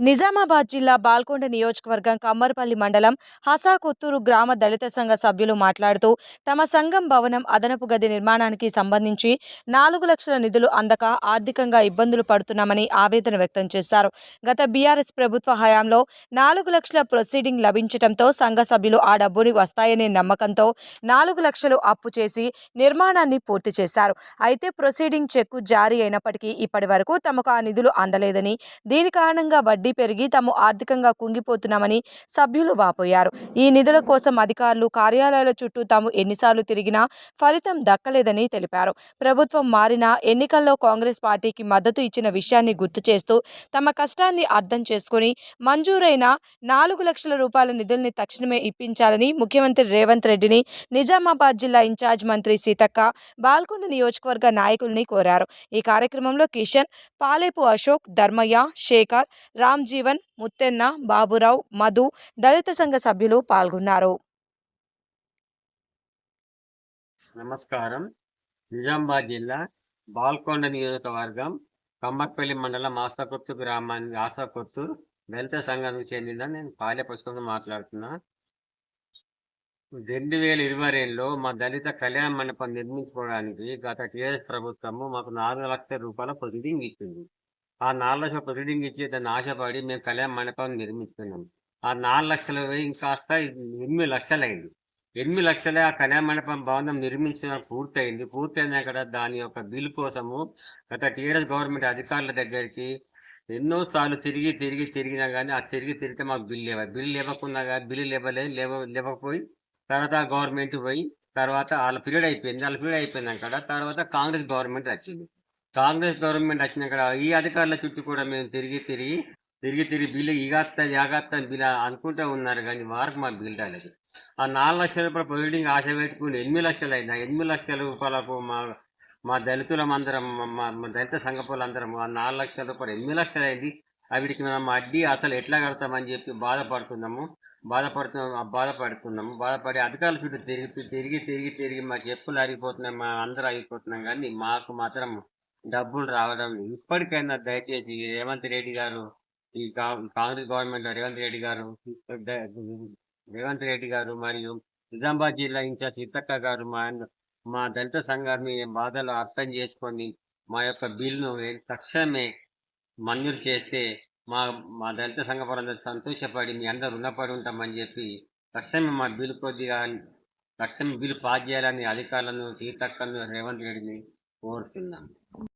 నిజామాబాద్ జిల్లా బాల్కొండ నియోజకవర్గం కమ్మరపల్లి మండలం హసాకొత్తూరు గ్రామ దళిత సంఘ సభ్యులు మాట్లాడుతూ తమ సంఘం భవనం అదనపు గది నిర్మాణానికి సంబంధించి నాలుగు లక్షల నిధులు అందక ఆర్థికంగా ఇబ్బందులు పడుతున్నామని ఆవేదన వ్యక్తం చేశారు. గత బీఆర్ఎస్ ప్రభుత్వ హయాంలో నాలుగు లక్షల ప్రొసీడింగ్ లభించడంతో సంఘ సభ్యులు ఆ డబ్బుని వస్తాయనే నమ్మకంతో నాలుగు లక్షలు అప్పు చేసి నిర్మాణాన్ని పూర్తి చేశారు. అయితే ప్రొసీడింగ్ చెక్కు జారీ అయినప్పటికీ ఇప్పటి తమకు ఆ నిధులు అందలేదని దీని కారణంగా వడ్డీ పెరిగి తాము ఆర్థికంగా కుంగిపోతున్నామని సభ్యులు వాపోయారు. ఈ నిధుల కోసం అధికారులు కార్యాలయాల చుట్టూ తాము ఎన్నిసార్లు తిరిగినా ఫలితం దక్కలేదని తెలిపారు. ప్రభుత్వం మారినా ఎన్నికల్లో కాంగ్రెస్ పార్టీకి మద్దతు ఇచ్చిన విషయాన్ని గుర్తు చేస్తూ తమ కష్టాన్ని అర్థం చేసుకుని మంజూరైన నాలుగు లక్షల రూపాయల నిధుల్ని తక్షణమే ఇప్పించాలని ముఖ్యమంత్రి రేవంత్ రెడ్డిని నిజామాబాద్ జిల్లా ఇన్ఛార్జ్ మంత్రి సీతక్క బాల్కొండ నియోజకవర్గ నాయకుల్ని కోరారు. ఈ కార్యక్రమంలో కిషన్ పాలేపు అశోక్ ధర్మయ్య శేఖర్ రామ్ జీవన్ ముత్తెన్న బాబురావు మధు దళిత సంఘ సభ్యులు పాల్గొన్నారు. నమస్కారం. నిజామాబాద్ జిల్లా బాల్కొండ నియోజకవర్గం కమ్మర్పల్లి మండలం ఆసకొత్తు గ్రామానికి ఆసకొత్తు దళిత సంఘానికి చెందిన నేను పాలె పుస్తకం మాట్లాడుతున్నా. రెండు వేల ఇరవై రెండులో మా దళిత కళ్యాణ మండపం నిర్మించుకోవడానికి గత టీఆర్ఎస్ ప్రభుత్వము మాకు నాలుగు లక్షల రూపాయల ప్రొసీడింగ్ ఇచ్చింది ఆ నాలుగు లక్షల ప్రొసీడింగ్ ఇచ్చి ఆశపడి మేము కళ్యాణ మండపం నిర్మిస్తున్నాం. ఆ నాలుగు లక్షలు ఇంకాస్త ఎనిమిది లక్షలు అయింది ఎనిమిది లక్షలే ఆ కళ్యాణ మండపం భవనం నిర్మించడం పూర్తయింది. పూర్తయినాక దాని యొక్క బిల్ కోసము గత టీఆర్ఎస్ గవర్నమెంట్ అధికారుల దగ్గరికి ఎన్నో సార్లు తిరిగి తిరిగి తిరిగినా కానీ ఆ తిరిగి తిరిగితే మాకు బిల్ లేవ బిల్ లేవకున్నా కానీ బిల్లు లేవలేదు లేవ లేవకపోయి తర్వాత గవర్నమెంట్ పోయి తర్వాత వాళ్ళ పీరియడ్ అయిపోయింది. వాళ్ళ పీరియడ్ అయిపోయినాక తర్వాత కాంగ్రెస్ గవర్నమెంట్ వచ్చింది. కాంగ్రెస్ గవర్నమెంట్ వచ్చినాక ఈ అధికారుల చుట్టూ కూడా మేము తిరిగి తిరిగి తిరిగి తిరిగి బిల్లు ఇగాస్తా అని బిల్లు అనుకుంటూ ఉన్నారు కానీ వారికి మాకు బిల్ రాలేదు. ఆ నాలుగు లక్షల రూపాయల ప్రొవిడింగ్ ఆశ పెట్టుకుని ఎనిమిది లక్షలు అయింది. ఆ ఎనిమిది లక్షల రూపాయలకు మా మా దళితులం అందరం మా దళిత సంఘపులు అందరం ఆ నాలుగు లక్షల రూపాయలు ఎనిమిది లక్షలు అయింది. వీటికి మనం అడ్డి అసలు ఎట్లా కడతామని చెప్పి బాధపడుతున్నాము. బాధపడుతున్నాము బాధపడుతున్నాము. బాధపడి అధికారుల చుట్టూ తిరిగి తిరిగి తిరిగి తిరిగి మా చెప్పులు అరిగిపోతున్నాం మా అందరూ అరిగిపోతున్నాం కానీ మాకు మాత్రం డబ్బులు రావడం ఇప్పటికైనా దయచేసి రేవంత్ రెడ్డి గారు ఈ కా- కాంగ్రెస్ గవర్నమెంట్ రేవంత్ రెడ్డి గారు రేవంత్ రెడ్డి గారు మరియు నిజామాబాద్ జిల్లా ఇన్ఛార్జ్ సీతక్క గారు మా మా దళిత సంఘాన్ని బాధలు అర్థం చేసుకొని మా యొక్క బిల్లును తక్షణమే మంజూరు చేస్తే మా మా దళిత సంఘ పరంగా సంతోషపడి మీ అందరు రుణపడి ఉంటామని చెప్పి తక్షణమే మా బిల్లు కొద్దిగా తక్షణమే బిల్లు పాస్ చేయాలని అధికారులను సీతక్కను రేవంత్ రెడ్డిని కోరుతున్నాం.